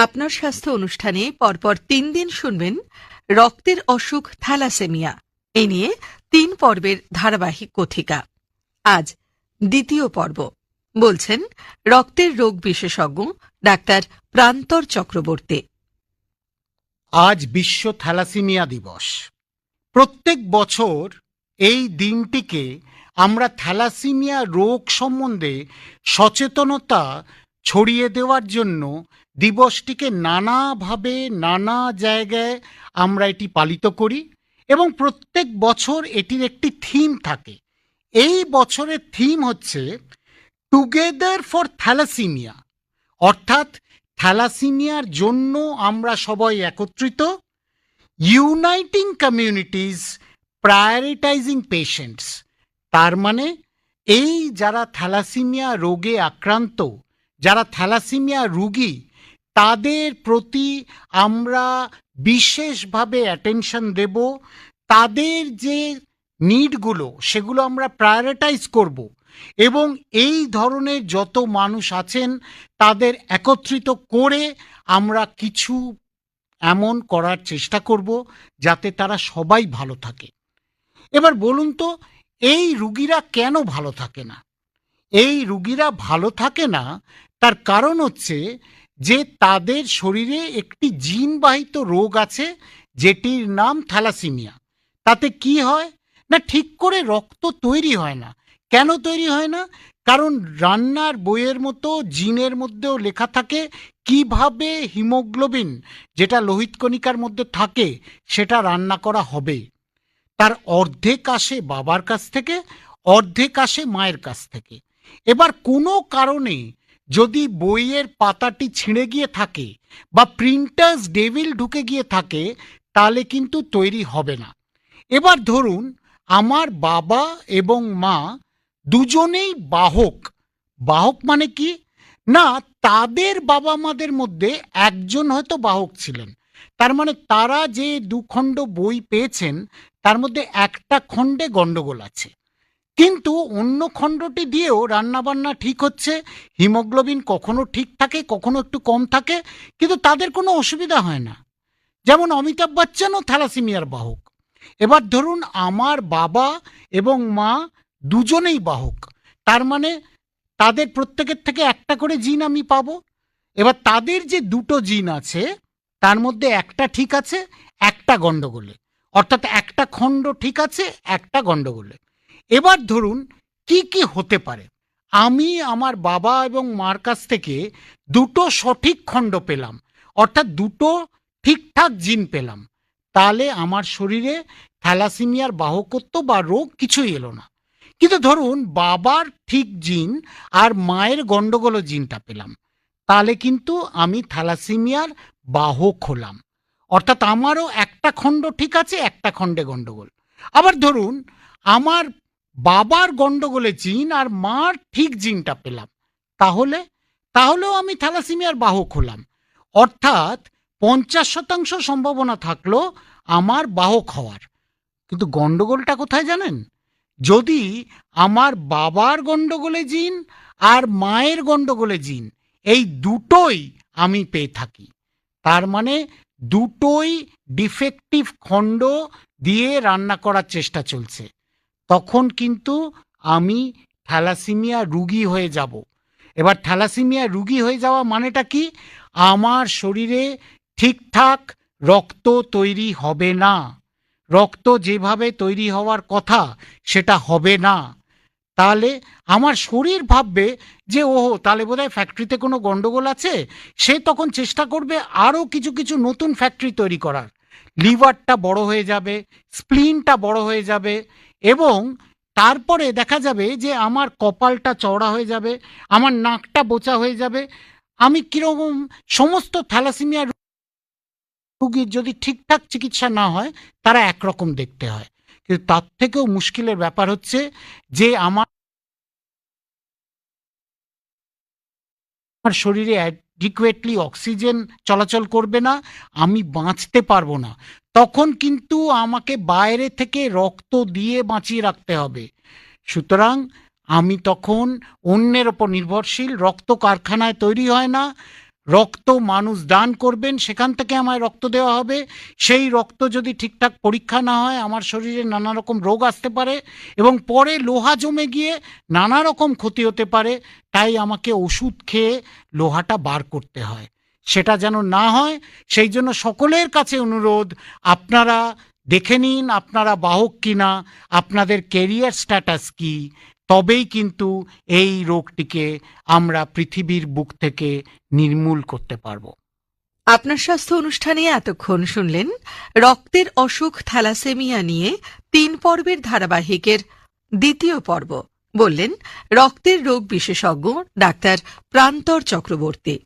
আপনার স্বাস্থ্য অনুষ্ঠানে পরপর তিন দিন শুনবেন রক্তের অসুখ থ্যালাসেমিয়া। এ নিয়ে তিন পর্বের ধারাবাহিক কথিকা। আজ দ্বিতীয় পর্ব। বলছেন রক্তের রোগ বিশেষজ্ঞ ডাক্তার প্রান্তর চক্রবর্তী। আজ বিশ্ব থ্যালাসিমিয়া দিবস। প্রত্যেক বছর এই দিনটিকে আমরা থ্যালাসিমিয়া রোগ সম্বন্ধে সচেতনতা ছড়িয়ে দেওয়ার জন্য দিবসটিকে নানাভাবে, নানা জায়গায় আমরা এটি পালিত করি এবং প্রত্যেক বছর এটির একটি থিম থাকে। এই বছরের থিম হচ্ছে টুগেদার ফর থ্যালাসিমিয়া অর্থাৎ থ্যালাসিমিয়ার জন্য আমরা সবাই একত্রিত ইউনাইটিং কমিউনিটিস প্রায়োরিটাইজিং পেশেন্টস তার মানে এই যারা থ্যালাসিমিয়া রোগে আক্রান্ত, যারা থ্যালাসিমিয়া রুগী তাদের প্রতি আমরা বিশেষভাবে অ্যাটেনশন দেব। তাদের যে নিডগুলো সেগুলো আমরা প্রায়োরিটাইজ করব এবং এই ধরনের যত মানুষ আছেন, তাদের একত্রিত করে আমরা কিছু এমন করার চেষ্টা করব যাতে তারা সবাই ভালো থাকে। এবার বলুন তো, এই রুগীরা কেন ভালো থাকে না? এই রুগীরা ভালো থাকে না, তার কারণ হচ্ছে যে তাদের শরীরে একটি জিনবাহিত রোগ আছে, যেটির নাম থ্যালাসিমিয়া। তাতে কি হয়? না, ঠিক করে রক্ত তৈরি হয় না। কেন তৈরি হয় না? কারণ রান্নার বইয়ের মতো জিনের মধ্যেও লেখা থাকে, কীভাবে হিমোগ্লোবিন, যেটা লোহিত কণিকার মধ্যে থাকে, সেটা রান্না করা হবে। তার অর্ধেক আসে বাবার কাছ থেকে, অর্ধেক আসে মায়ের কাছ থেকে। এবার কোনো কারণে যদি বইয়ের পাতাটি ছিঁড়ে গিয়ে থাকে বা প্রিন্টার্স ডেভিল ঢুকে গিয়ে থাকে, তাহলে কিন্তু তৈরি হবে না। এবার ধরুন, আমার বাবা এবং মা দুজনেই বাহক। বাহক মানে কি? না, তাদের বাবা মাদের মধ্যে একজন হয়তো বাহক ছিলেন। তার মানে তারা যে দুখণ্ড বই পেয়েছেন, তার মধ্যে একটা খণ্ডে গন্ডগোল আছে। কিন্তু অন্য খণ্ডটি দিয়েও রান্নাবান্না ঠিক হচ্ছে, হিমোগ্লোবিন কখনো ঠিক থাকে, কখনো একটু কম থাকে, কিন্তু তাদের কোনো অসুবিধা হয় না। যেমন অমিতাভ বচ্চনও থ্যালাসিমিয়ার বাহক। এবার ধরুন আমার বাবা এবং মা দুজনেই বাহক। তার মানে তাদের প্রত্যেকের থেকে একটা করে জিন আমি পাবো। এবার তাদের যে দুটো জিন আছে, তার মধ্যে একটা ঠিক আছে, একটা গন্ডগোলে অর্থাৎ একটা খণ্ড ঠিক আছে, একটা গন্ডগোলে এবার ধরুন কি কি হতে পারে। আমি আমার বাবা এবং মার কাছ থেকে দুটো সঠিক খণ্ড পেলাম, অর্থাৎ দুটো ঠিকঠাক জিন পেলাম। তাহলে আমার শরীরে থ্যালাসিমিয়ার বাহকত্ব বা রোগ কিছুই এলো না। কিন্তু ধরুন বাবার ঠিক জিন আর মায়ের গন্ডগোল জিনটা পেলাম, তাহলে কিন্তু আমি থ্যালাসিমিয়ার বাহক হলাম। অর্থাৎ আমারও একটা খণ্ড ঠিক আছে, একটা খণ্ডে গণ্ডগোল আবার ধরুন আমার বাবার গন্ডগোলে জিন আর মার ঠিক জিনটা পেলাম। তাহলে? তাহলেও আমি থ্যালাসিমিয়ার বাহক হলাম। অর্থাৎ পঞ্চাশ শতাংশ সম্ভাবনা থাকল আমার বাহক হওয়ার। কিন্তু গন্ডগোলটা কোথায় জানেন? যদি আমার বাবার গন্ডগোলে জিন আর মায়ের গন্ডগোলে জিন, এই দুটোই আমি পেয়ে থাকি। তার মানে দুটোই ডিফেক্টিভ খণ্ড দিয়ে রান্না করার চেষ্টা চলছে। তখন কিন্তু আমি থ্যালাসিমিয়া রুগী হয়ে যাব। এবার থ্যালাসিমিয়া রুগী হয়ে যাওয়া মানেটা কি? আমার শরীরে ঠিকঠাক রক্ত তৈরি হবে না। রক্ত যেভাবে তৈরি হওয়ার কথা, সেটা হবে না। তাহলে আমার শরীর ভাববে যে, ওহো, তাহলে বোধহয় ফ্যাক্টরিতে কোনো গণ্ডগোল আছে? সে তখন চেষ্টা করবে আরও কিছু কিছু নতুন ফ্যাক্টরি তৈরি করার। লিভারটা বড় হয়ে যাবে, স্প্লিনটা বড় হয়ে যাবে এবং তারপরে দেখা যাবে যে আমার কপালটা চওড়া হয়ে যাবে, আমার নাকটা বোচা হয়ে যাবে। আমি কীরকম সমস্ত থ্যালাসিমিয়া রুগীর যদি ঠিকঠাক চিকিৎসা না হয়, তারা একরকম দেখতে হয়। কিন্তু তার থেকেও মুশকিলের ব্যাপার হচ্ছে যে আমার আমার শরীরে অ্যাডিকুয়েটলি অক্সিজেন চলাচল করবে না, আমি বাঁচতে পারব না। তখন কিন্তু আমাকে বাইরে থেকে রক্ত দিয়ে বাঁচিয়ে রাখতে হবে। সুতরাং আমি তখন অন্যের ওপর নির্ভরশীল, রক্ত কারখানায় তৈরি হয় না। রক্ত মানুষ দান করবেন, সেখান থেকে আমায় রক্ত দেওয়া হবে। সেই রক্ত যদি ঠিকঠাক পরীক্ষা না হয়, আমার শরীরে নানা রকম রোগ আসতে পারে এবং পরে লোহা জমে গিয়ে নানা রকম ক্ষতি হতে পারে, তাই আমাকে ওষুধ খেয়ে লোহাটা বার করতে হয়। সেটা যেন না হয়, সেই জন্য সকলের কাছে অনুরোধ, আপনারা দেখে নিন আপনারা বাহক কিনা, আপনাদের কেরিয়ার স্ট্যাটাস কি তবেই কিন্তু এই রোগটিকে আমরা পৃথিবীর বুক থেকে নির্মূল করতে পারব। আপনার স্বাস্থ্য অনুষ্ঠানে এতক্ষণ শুনলেন রক্তের অসুখ থ্যালাসেমিয়া নিয়ে তিন পর্বের ধারাবাহিকের দ্বিতীয় পর্ব। বললেন রক্তের রোগ বিশেষজ্ঞ ডাক্তার প্রান্তর চক্রবর্তী।